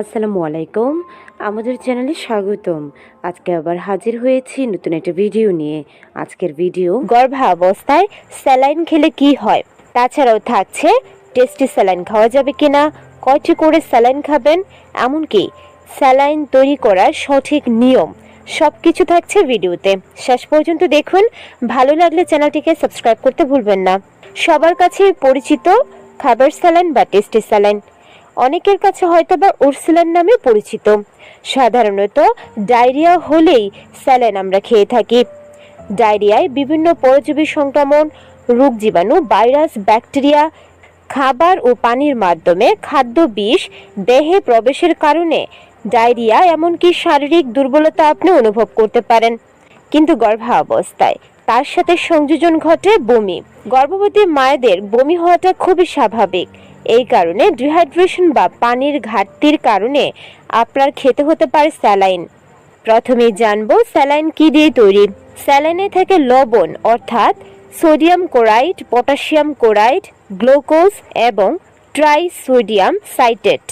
আসসালামু আলাইকুম। আমাদের চ্যানেলে স্বাগতম। আজকে আবার হাজির হয়েছি নতুন একটা ভিডিও নিয়ে। আজকের ভিডিও গর্ভাবস্থায় স্যালাইন খেলে কি হয়? তাছাড়াও থাকছে, টেস্টি স্যালাইন খাওয়া যাবে কিনা? কয়টি করে স্যালাইন খাবেন? এমনকি স্যালাইন তৈরি করার সঠিক নিয়ম? সব কিছু থাকছে ভিডিওতে। শেষ পর্যন্ত দেখুন। ভালো লাগলে চ্যানেলটিকে সাবস্ক্রাইব করতে ভুলবেন না। সবার কাছে পরিচিত খাবার স্যালাইন বা টেস্টি স্যালাইন। অনেকের কাছে হয়তো বা উরসুলান নামে পরিচিত। সাধারণত ডায়রিয়া হলেই স্যালাইন আমরা খেয়ে থাকি। ডায়রিয়ায় বিভিন্ন পরজীবী সংক্রমণ, রোগ জীবাণু, ভাইরাস, ব্যাকটেরিয়া, খাবার ও পানির মাধ্যমে খাদ্য বিষ, দেহে প্রবেশের কারণে ডায়রিয়া এমনকি শারীরিক দুর্বলতা আপনি অনুভব করতে পারেন। কিন্তু গর্ভাবস্থায় তার সাথে সংযোজন ঘটে বমি। গর্ভবতী মায়েদের বমি হওয়াটা খুবই স্বাভাবিক। এই কারণে ডিহাইড্রেশন বা পানির ঘাটতির কারণে আপনার খেতে হতে পারে স্যালাইন। প্রথমেই জানব স্যালাইন কি দিয়ে তৈরি? স্যালাইনে থাকে লবণ, অর্থাৎ sodium chloride potassium chloride glucose এবং ট্রাইসোডিয়াম সাইটেট।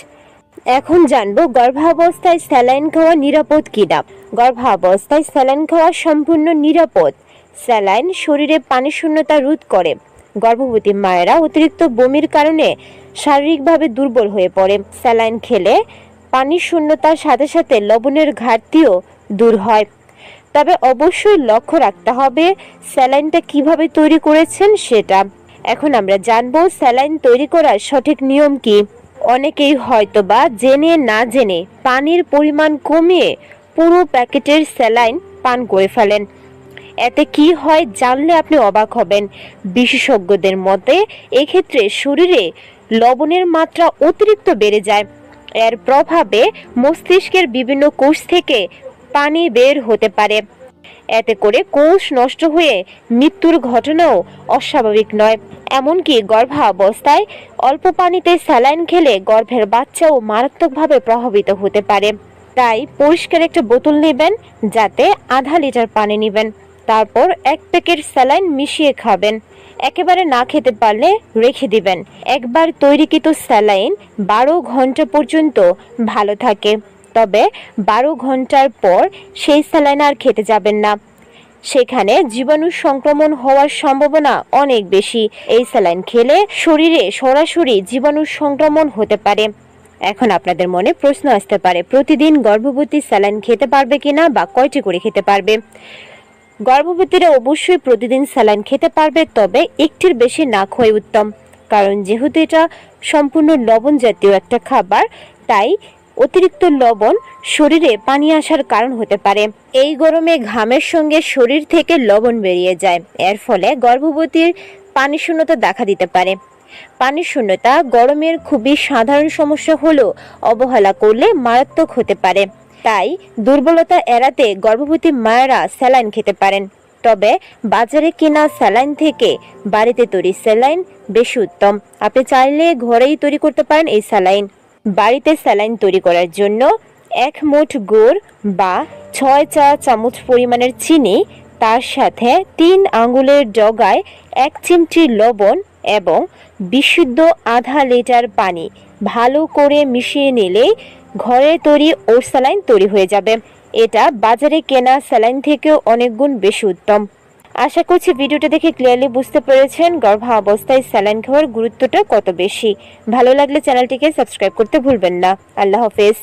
এখন জানব গর্ভাবস্থায় স্যালাইন খাওয়া নিরাপদ কিনা? গর্ভাবস্থায় স্যালাইন খাওয়া সম্পূর্ণ নিরাপদ। স্যালাইন শরীরে পানি শূন্যতা রোধ করে। গর্ভবতী মায়েরা অতিরিক্ত বমির কারণে শারীরিকভাবে দুর্বল হয়ে পড়ে। স্যালাইন খেলে পানি শূন্যতার সাথে সাথে লবণের ঘাটতিও দূর হয়। তবে অবশ্যই লক্ষ্য রাখতে হবে স্যালাইনটা কীভাবে তৈরি করেছেন সেটা। এখন আমরা জানব স্যালাইন তৈরি করার সঠিক নিয়ম কি। অনেকেই হয়তোবা জেনে না জেনে পানির পরিমাণ কমিয়ে পুরো প্যাকেটের স্যালাইন পান করে ফেলেন। এতে কি হয় জানলে আপনি অবাক হবেন। বিশেষজ্ঞদের মতে, এক্ষেত্রে শরীরে লবণের মাত্রা অতিরিক্ত বেড়ে যায়। এর প্রভাবে মস্তিষ্কের বিভিন্ন কোষ থেকে পানি বের হতে পারে। এতে করে কোষ নষ্ট হয়ে মৃত্যুর ঘটনাও অস্বাভাবিক নয়। এমনকি গর্ভাবস্থায় অল্প পানিতে স্যালাইন খেলে গর্ভের বাচ্চাও মারাত্মকভাবে প্রভাবিত হতে পারে। তাই পরিষ্কার একটা বোতল নেবেন, যাতে আধা লিটার পানি নেবেন। তারপর এক প্যাকেট স্যালাইন মিশিয়ে খাবেন। একেবারে না খেতে পারলে রেখে দিবেন। একবার তৈরিকৃত স্যালাইন বারো ঘণ্টা পর্যন্ত ভালো থাকে। তবে বারো ঘণ্টার পর সেই স্যালাইন আর খেতে যাবেন না। সেখানে জীবাণু সংক্রমণ হওয়ার সম্ভাবনা অনেক বেশি। এই স্যালাইন খেলে শরীরে সরাসরি জীবাণু সংক্রমণ হতে পারে। এখন আপনাদের মনে প্রশ্ন আসতে পারে, প্রতিদিন গর্ভবতী স্যালাইন খেতে পারবে কিনা বা কয়টি করে খেতে পারবে? গর্ভবতীরা অবশ্যই প্রতিদিন স্যালাইন খেতে পারবে, তবে একটির বেশি না খাওয়াই উত্তম। কারণ যেহেতু এটা সম্পূর্ণ লবণ জাতীয় একটা খাবার, তাই অতিরিক্ত লবণ শরীরে পানি আসার কারণ হতে পারে। এই গরমে ঘামের সঙ্গে শরীর থেকে লবণ বেরিয়ে যায়। এর ফলে গর্ভবতীর পানি শূন্যতা দেখা দিতে পারে। পানি শূন্যতা গরমের খুবই সাধারণ সমস্যা হলেও অবহেলা করলে মারাত্মক হতে পারে। তাই দুর্বলতা এড়াতে গর্ভবতী মায়েরা স্যালাইন খেতে পারেন। তবে বাজারে কেনা স্যালাইন থেকে বাড়িতে তৈরি স্যালাইন বেশি উত্তম। আপনি চাইলে ঘরেই তৈরি করতে পারেন এই স্যালাইন। বাড়িতে স্যালাইন তৈরি করার জন্য এক মুঠ গুড় বা ছয় চা চামচ পরিমাণের চিনি, তার সাথে তিন আঙ্গুলের ডগায় এক চিমটি লবণ এবং বিশুদ্ধ আধা লিটার পানি ভালো করে মিশিয়ে নিলেই ঘরে তৈরি ওর স্যালাইন তৈরি হয়ে যাবে। এটা বাজারে কেনা স্যালাইন থেকেও অনেক গুণ বেশি উত্তম। আশা করছি ভিডিওটা দেখে ক্লিয়ারলি বুঝতে পেরেছেন গর্ভা অবস্থায় স্যালাইন খাওয়ার গুরুত্বটা কত বেশি। ভালো লাগলে চ্যানেলটিকে সাবস্ক্রাইব করতে ভুলবেন না। আল্লাহ হাফেজ।